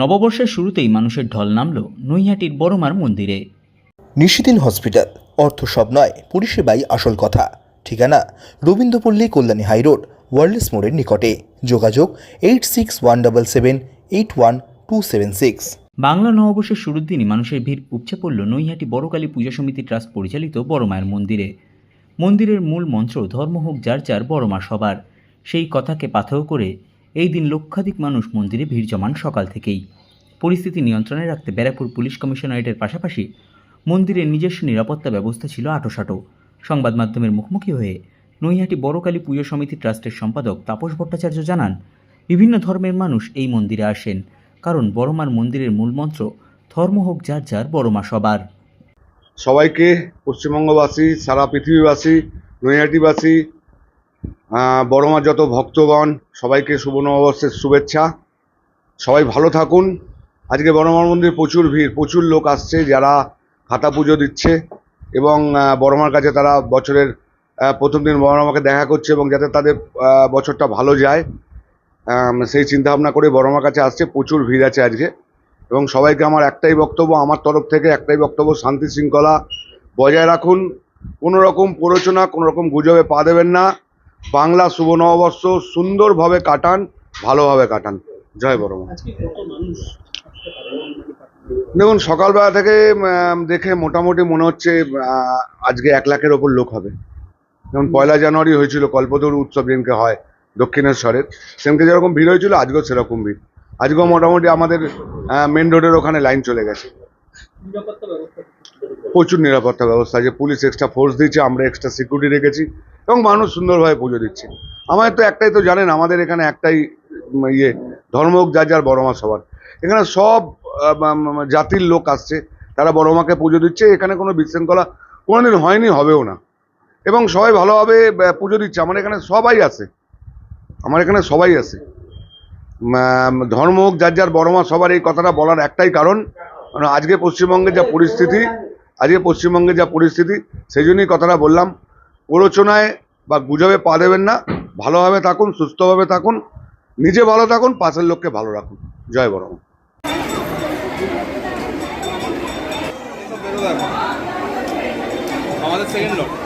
নববর্ষের শুরুতেই মানুষের ঢল নামল নৈহাটির বড়মার মন্দিরে। নিশিদিন হসপিটাল অর্থ সব নয় পরিষেবাই আসল কথা। ঠিকানা রবীন্দ্রপল্লী কল্যাণী হাইরোড ওয়ার্ল্ডস মোড়ের নিকটে। যোগাযোগ eight six one double seven eight one two seven six. Bangla নববর্ষের শুরুর দিনই মানুষের ভিড় উপচে পড়ল নৈহাটি বড়কালী পূজা সমিতি ট্রাস্ট পরিচালিত বড়মায়ের মন্দিরে। মন্দিরের মূল মন্ত্র ধর্ম হোক যার যার বড়মা সবার। সেই কথাকে পাথেয় করে এই দিন লক্ষাধিক মানুষ মন্দিরে ভিড় জমান সকাল থেকেই। পরিস্থিতি নিয়ন্ত্রণে রাখতে ব্যারাকপুর পুলিশ কমিশনারেটের পাশাপাশি মন্দিরের নিজস্ব নিরাপত্তা ব্যবস্থা ছিল আটোসাটো। সংবাদ মাধ্যমের মুখোমুখি হয়ে নৈহাটি বড়কালী পুজো সমিতি ট্রাস্টের সম্পাদক তাপস ভট্টাচার্য জানান, বিভিন্ন ধর্মের মানুষ এই মন্দিরে আসেন, কারণ বড়মার মন্দিরের মূল মন্ত্র, ধর্ম হোক যার যার, বড়মা সবার। সবাইকে পশ্চিমবঙ্গবাসী, সারা পৃথিবীবাসী, নৈহাটিবাসী আহ, বড়মার যত ভক্তগণ সবাইকে শুভ নববর্ষের শুভেচ্ছা। সবাই ভালো থাকুন। আজকে বড়মার মন্দির প্রচুর ভিড় প্রচুর লোক আসছে যারা খাতা পুজো দিচ্ছে এবং বড়মার কাছে তারা বছরের প্রথম দিন বড়মাকে দেখা করছে এবং যাতে তাদের বছরটা ভালো যায়। সেই চিন্তাভাবনা করে বড়মার কাছে আসছে প্রচুর ভিড় আছে আজকে। এবং সবাইকে আমার একটাই বক্তব্য আমার তরফ থেকে একটাই বক্তব্য শান্তি শৃঙ্খলা বজায় রাখুন। কোনো রকম প্ররোচনা কোনো রকম গুজবে পা দেবেন না। বাংলা শুভ নববর্ষ সুন্দরভাবে কাটান ভালোভাবে কাটান। জয় বড় দেখুন সকালবেলা থেকে দেখে মোটামুটি মনে হচ্ছে আজকে এক লাখের ওপর লোক হবে। যেমন পয়লা জানুয়ারি হয়েছিল কল্পতরু উৎসব যেদিনকে হয় দক্ষিণেশ্বরের সেদিনকে যেরকম ভিড় হয়েছিল আজকেও সেরকম ভিড়। আজকেও মোটামুটি আমাদের মেন রোডের ওখানে লাইন চলে গেছে। প্রচুর নিরাপত্তা ব্যবস্থা আছে। পুলিশ এক্সট্রা ফোর্স দিয়েছে আমরা এক্সট্রা সিকিউরিটি রেখেছি। এবং মানুষ সুন্দরভাবে পুজো দিচ্ছে। আমাদের তো একটাই তো জানেন আমাদের এখানে একটাই ইয়ে ধর্ম হোক যার যার বড় মা সবার। এখানে সব জাতির লোক আসছে তারা বড় মাকে পুজো দিচ্ছে এখানে কোনো বিশৃঙ্খলা কোনোদিন হয়নি হবেও না। এবং সবাই ভালোভাবে পুজো দিচ্ছে আমার এখানে সবাই আসে আমার এখানে সবাই উম, ধর্ম হোক যার যার বড় মা সবার এই কথাটা বলার একটাই কারণ আজকে পশ্চিমবঙ্গের যা পরিস্থিতি আজকে পশ্চিমবঙ্গে যা পরিস্থিতি সেই জন্যই কথাটা বললাম। প্ররোচনায় বা গুজবে পা দেবেন না, ভালোভাবে থাকুন, সুস্থভাবে থাকুন, নিজে ভালো থাকুন, পাশের লোককে ভালো রাখুন। জয় বরং। আমাদের সেকেন্ড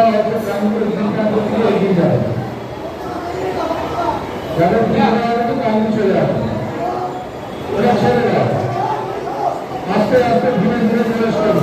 দেওয়া হচ্ছে গ্রামগুলো সংখ্যা করতে এগিয়ে যাবে যাদের ছেড়ে দাও। আস্তে আস্তে, ধীরে ধীরে প্রবেশ করো।